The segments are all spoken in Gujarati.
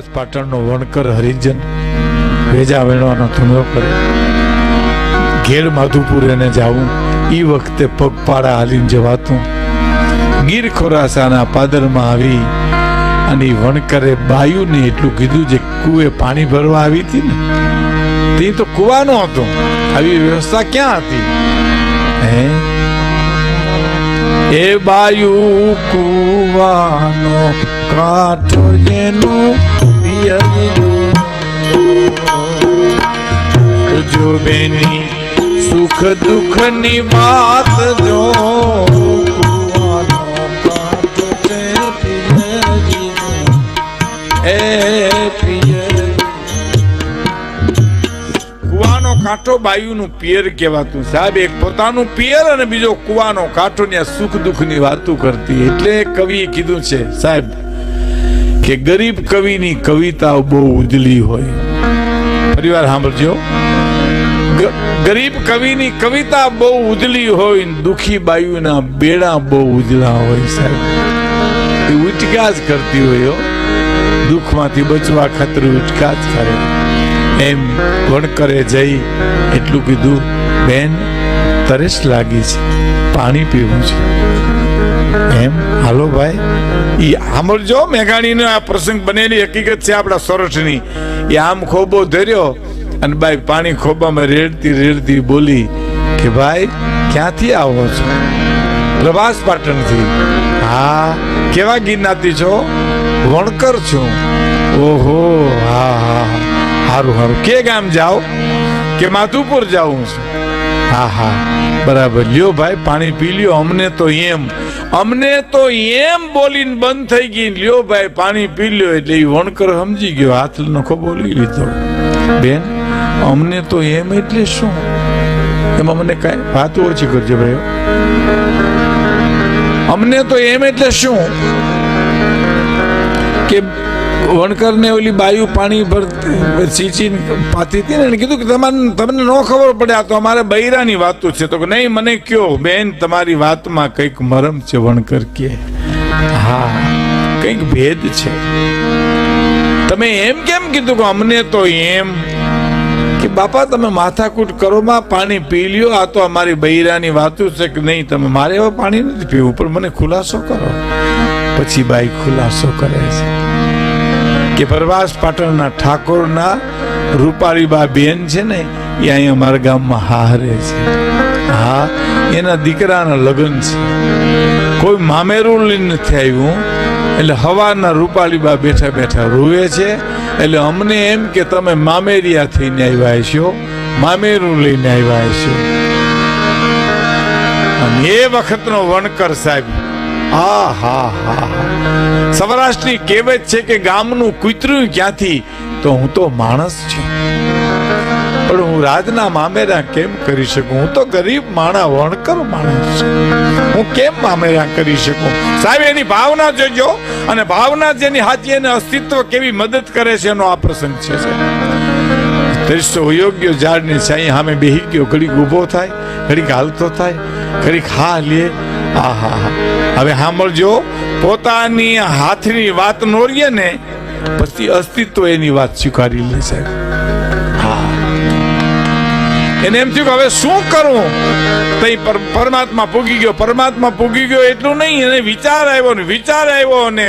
પ્રવાસ પાટણનો વણકર હરિજન ભેજા વેણવાનો ધંધો કરે. ઘેર માધુપુર એને જવું. એ વખતે પગપાળા હાલીને જવાતું. ગીર ખોરાસાના પાદરમાં આવી અને વણકરે બાયુને એટલું કીધું જે કુએ પાણી ભરવા આવી હતી ને, તે તો કુવાનો હતો. આવી વ્યવસ્થા ક્યાં હતી? હે? એ બાયુ કુવાનો કાઠો જેનું. જો બેની સુખ દુઃખની વાત જો કાંઠો બાયુનું પિયર કહેવાતું. સાહેબ, એક પોતાનું પિયર અને બીજો કુવાનો કાંઠો ને સુખ દુઃખની વાતો કરતી. એટલે કવિએ કીધું છે, સાહેબ, કે ગરીબ કવિની કવિતાઓ બહુ ઉજલી હોય. પરિવાર સાંભળજો. ગરીબ કવિની કવિતા બહુ ઉજલી હોય દુઃખી બાયુના બેડા બહુ ઉજળા હોય, સાહેબ. એ ઉચકા જ કરતી હોય. દુઃખમાંથી બચવા ખાતર ઉચકા જ કરે. એમ વણકરે જઈ એટલું કીધું, બેન, તરસ લાગી છે, પાણી પીવું છે. એમ, હાલો ભાઈ. એ સાંભળજો મેઘાણીનો આ પ્રસંગ બનેલી હકીકત છે આપણા સોરઠની એ આમ ખોબો ધર્યો અને બાઈ પાણી ખોબામાં રેડતી રેડતી બોલી કે, ભાઈ, ક્યાંથી આવો છો? પ્રભાસ પાટણથી. હા, કેવા ગિરનારથી છો? વણકર છું. ઓહો હા હા. હારું હારું. કે ગામ જાઓ? કે માધુપુર જાઉં છું? હા હા. બરાબર. લ્યો ભાઈ, પાણી પી લ્યો. અમને તો એમ. અમને તો એમ બોલીને બંધ થઈ ગઈ. લ્યો ભાઈ, પાણી પી લ્યો એટલે એ વણકર સમજી ગયો. હાથ નખો બોલી લીધો. બેન, અમને તો એમ એટલે શું? એમાં મને કાંઈ વાત ઓછી કરજો ભાઈ અમને તો એમ એટલે શું? કે વણકરને ઓલી બાયુ પાણી ભરતી સિંચીને પાતી હતી ને એને કીધું કે તમારે તમને ન ખબર પડે, આ તો અમારે બૈરાની વાતો છે. તો કે નહીં, મને કયો, બેન, તમારી વાતમાં કંઈક મરમ છે, વણકર કે. હા, કંઈક ભેદ છે. તમે એમ કેમ કીધું કે અમને તો એમ કે બાપા, તમે માથાકૂટ કરો, માં પાણી પી લ્યો. આ તો અમારી બૈરાની વાતો છે કે નહીં, તમે મારે હવે પાણી નથી પીવું, પણ મને ખુલાસો કરો. પછી બાઈ ખુલાસો કરે છે. કે પ્રવાસ પાટણના ઠાકોરના રૂપાળીબા બેન છે ને, એ અહીં અમારા ગામમાં હારે છે. હા, એના દીકરાના લગ્ન છે. કોઈ મામેરું લઈને નથી આવ્યું, એટલે હવારના રૂપાળીબા બેઠા બેઠા રૂવે છે, એટલે અમને એમ કે તમે મામેરિયા થઈને આવ્યા છો મામેરું લઈને આવ્યા છો અને એ વખતનો વણકર સાહેબ હા હા હા. સૌરાષ્ટ્રની કહેવત છે કે ગામનું કૂતરું ક્યાંથી? તો હું તો માણસ છું. પણ હું રાજના મામેરા કેમ કરી શકું? હું તો ગરીબ માણા, વણકર માણસ હું કેમ મામેરા કરી શકું? સાહેબ, એની ભાવના જોજો. અને ભાવના જેની હાથી એને અસ્તિત્વ કેવી મદદ કરે છે એનો આ પ્રસંગ છે દ્રશ્ય અયોગ્ય યોગ્ય ઝાડની છાંય સામે બેહી ગયો. ઘડીક ઊભો થાય, ઘડીક હાલતો થાય, ઘડીક હા લે. આહા હા હવે સાંભળજો, પોતાની હાથની વાત નોરીએ ને, પછી અસ્તિત્વ એની વાત સ્વીકારી લે છે. એને એમ થયું કે હવે શું કરું? તઈ પરમાત્મા પૂગી ગયો, પરમાત્મા પૂગી ગયો એટલું નહીં, એને વિચાર આવ્યો ને, વિચાર આવ્યો ને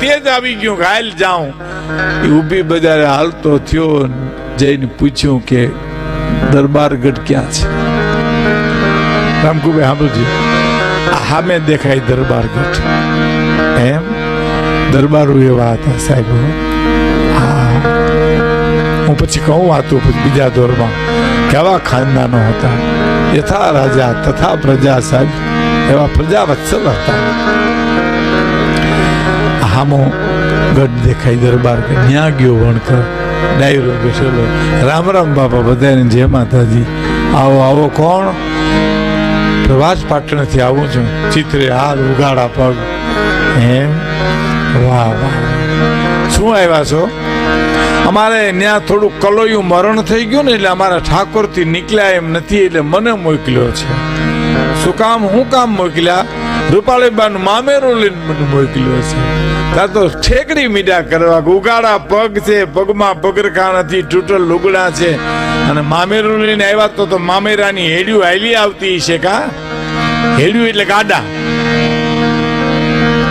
તે જ આવી ગયું ઘાયલ જાઉં. એ ઊભી બજારે હાલતો થયો જઈને પૂછ્યું કે દરબારગઢ ક્યાં છે? રામકુભાઈ સાંભળજો. સામે દેખાય દરબાર ગઢ એમ દરબારો એવા હતા સાહેબ હા હું પછી કહું વાતું પછી બીજા દોરમાં કેવા ખાનદાનો હતા યથા રાજા તથા પ્રજા સાહેબ એવા પ્રજા વત્સલ હતા હામો ગઢ દેખાય દરબાર કે ન્યા ગયો વણકર ડાયરો બેઠેલો રામ રામ બાપા બધાને જય માતાજી આવો આવો કોણ પ્રવાસ પાટણથી આવું છું. ચિત્રે હાલ ઉગાડા પગ. એમ? વાહ વાહ. શું આવ્યા છો? અમારે ત્યાં થોડું કલોયું મરણ થઈ ગયું ને એટલે અમારા ઠાકોરથી નીકળ્યા એમ નથી એટલે મને મોકલ્યો છે. શું કામ, હું કામ મોકલ્યા? રૂપાળીબાનું મામેરું લઈને મને મોકલ્યો છે. ત્યાં તો ઠેકડી મીડા કરવા ઉગાડા પગ છે, પગમાં પગરખા નથી તૂટલ લુગડા છે. અને મામેરું લઈને આવ્યા તો તો મામેરાની હેડિયું હાલી આવતી છે કા? હેડિયું એટલે ગાડા.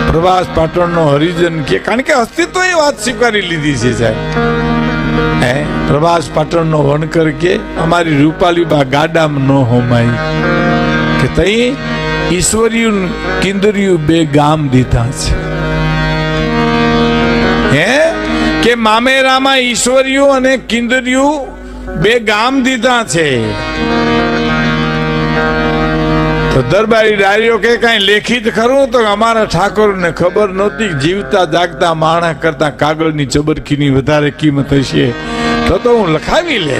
પ્રવાસ પાટણનો હરિજન કે, કારણ કે અસ્તિત્વ એ વાત સ્વીકારી લીધી છે સાહેબ. હે? પ્રવાસ પાટણનો વણકર કે, અમારી રૂપાલી બા ગાડામાં ન હોમાય. કે તઈ ઈશ્વરિયું કિંદરિયું બે ગામ દીધા છે. હે? કે મામેરામાં ઈશ્વરિયું અને કિંદરિયું બે ગામ દીધા છે. તો દરબારી ડાયરીઓ કે કઈ લેખિત ખરું? તો અમારા ઠાકોરને ખબર નહોતી જીવતા જાગતા માણા કરતા કાગળની ચબરખીની વધારે કિંમત હશે. તો તો હું લખાવી લે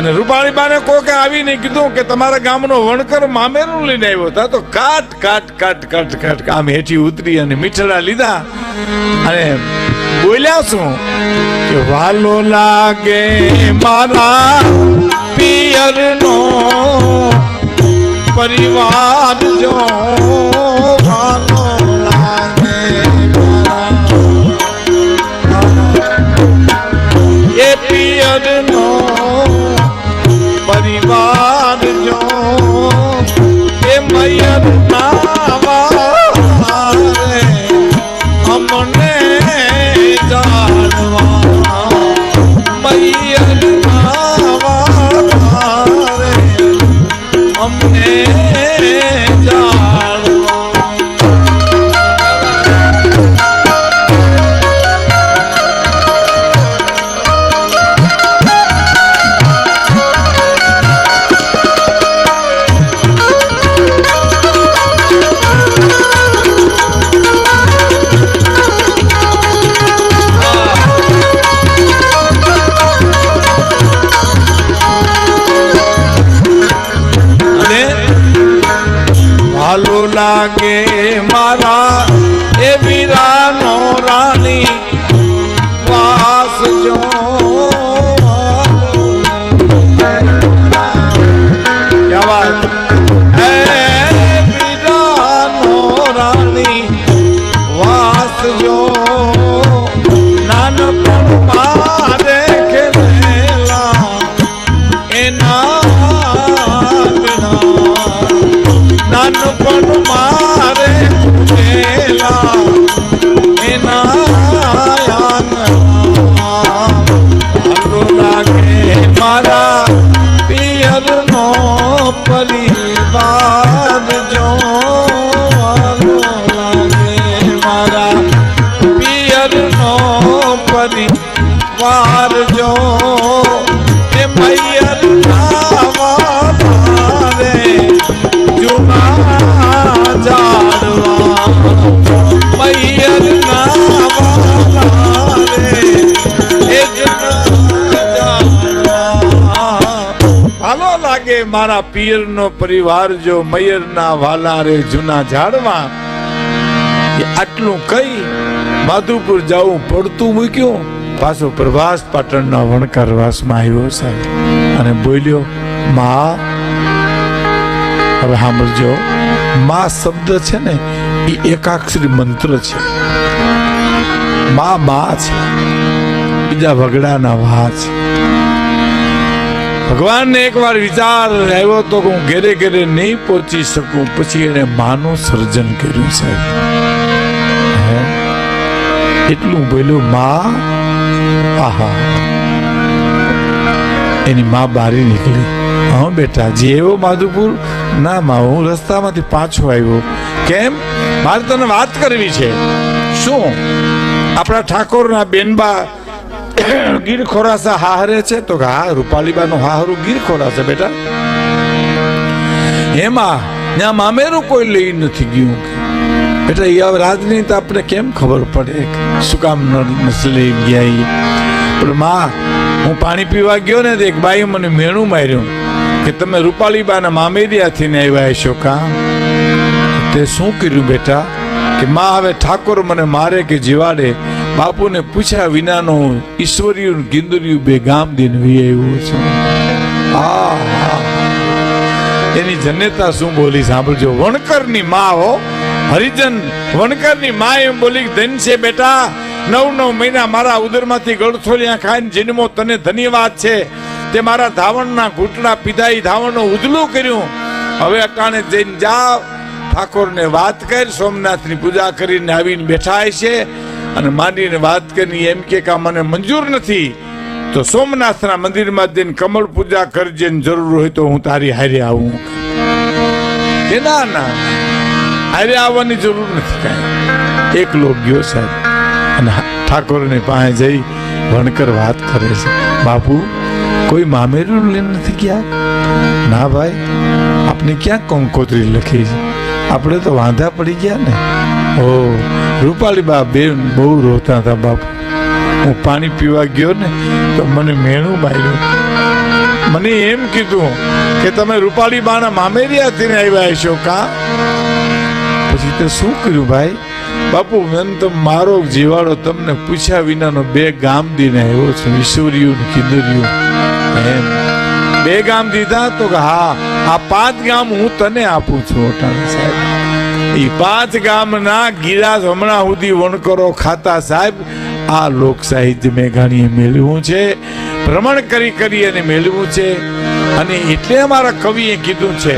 અને રૂપાળી બાને કોકે આવીને કીધું કે તમારા ગામનો વણકર મામેરું લઈને આવ્યો હતા. તો કાટ કાટ કાટ કાટ કાટ, આમ હેઠી ઉતરી અને મીઠડા લીધા. અને બોલ્યા શું? કે વાલો લાગે મારા પિયરનો પરિવાર જો વાલો પરિવાર ભાલો લાગે મારા પરિવાર જો લાગે મારા પિયરનો પરિવાર જો લાગે મારા પિયરનો પરિવાર જો મયરના વાલા રે જૂના ઝાડમાં આટલું કઈ માધુપુર જવું પડતું મૂક્યું. પાછો પ્રભાસ પાટણના વણકાર વાસમાં આવ્યો સાહેબ. અને બોલ્યો, મા, હવે સાંભળજો. મા શબ્દ છે ને, એ એકાક્ષરી મંત્ર છે. મા મા છે. બીજા વગડાના વા છે. ભગવાનને એકવાર વિચાર આવ્યો તો હું ઘેરે ઘેરે નહીં પહોંચી શકું. પછી એને માનું સર્જન કર્યું સાહેબ? એટલું બોલ્યું, મા, આહા. એની મા બારી નીકળી. હા બેટા, જે એવો માધુપુર. ના મા, હું રસ્તામાંથી પાછો આવ્યો. કેમ? મારે તને વાત કરવી છે. શું? આપણા ઠાકોરના બેનબા ગીર ખોરાસા હાહરે છે તો કે હા, રૂપાલીબાનું હાહરું ગીર ખોરાસે બેટા. એમાં ત્યાં મામેરું કોઈ લઈ નથી ગયું. બેટા એ હવે રાજની તો આપણે કેમ ખબર પડે શું કામ નથી લઈ ગયા? પણ માં, હું પાણી પીવા ગયો ને એક બાઈ મને મેણું માર્યું કે તમે રૂપાલીબાના મામેરિયાથી ને આવ્યા છો કા? તે શું કર્યું બેટા? કે માં હવે ઠાકોર મને મારે કે જીવાડે બાપુને પૂછ્યા વિનાનો ઈશ્વર્યું ગિંદર્યું બે ગામ દિન વી છે. એની જન્યતા શું બોલી સાંભળજો. વણકરની માં હો. હરિજન, વણકરની માં એમ બોલી ધન છે બેટા, નવ નવ મહિના મારા ઉદરમાંથી ગળથોલિયા ખાઈને જન્મો, તને ધન્યવાદ છે. તે મારા ધાવણના ઘૂંટડા પીધા ધાવણનો ધાવણનું ઉજલું કર્યું. હવે અટાણે જઈને જાવ ઠાકોરને વાત કર, સોમનાથની પૂજા કરીને આવીને બેઠા છે અને માંડીને વાત કરી એમ કે મને મંજૂર નથી, તો સોમનાથના મંદિરમાં જઈને કમળ પૂજા કરજે જરૂર હોય તો હું તારી હારે આવું. કે ના? ના હારે આવવાની જરૂર નથી કાંઈ. એકલો ગયો સાહેબ. અને ઠાકોરની પાસે જઈ વણકર વાત કરે છે. બાપુ, કોઈ મામેરું લઈને નથી ગયા ના ભાઈ, આપને ક્યાં કંકોત્રી લખી છે? આપણે તો વાંધા પડી ગયા ને. ઓ રૂપાળી બા બેન બહુ રોતા હતા બાપુ. હું પાણી પીવા ગયો ને તો મને મેણું માર્યું. મને એમ કીધું કે તમે રૂપાળી બાના મામેરિયાથી આવ્યા છો કા? પછી તે શું કર્યું ભાઈ? બાપુ, મેં તો મારો જીવાડો તમને પૂછ્યા વિનાનો બે ગામ દીને આવ્યો છું, ઈશ્વર્યું ને એમ. બે ગામ દીધા તો કે હા, આ પાંચ ગામ હું તને આપું છું, ઓટાણા સાહેબ. પાંચ ગામના ગિલાસ હમણાં સુધી વણકરો ખાતા સાહેબ, આ લોક સાહિત્ય મેઘાણીએ મેળવ્યું છે, ભ્રમણ કરી કરી અને મેળવ્યું છે, અને એટલે અમારા કવિએ કીધું છે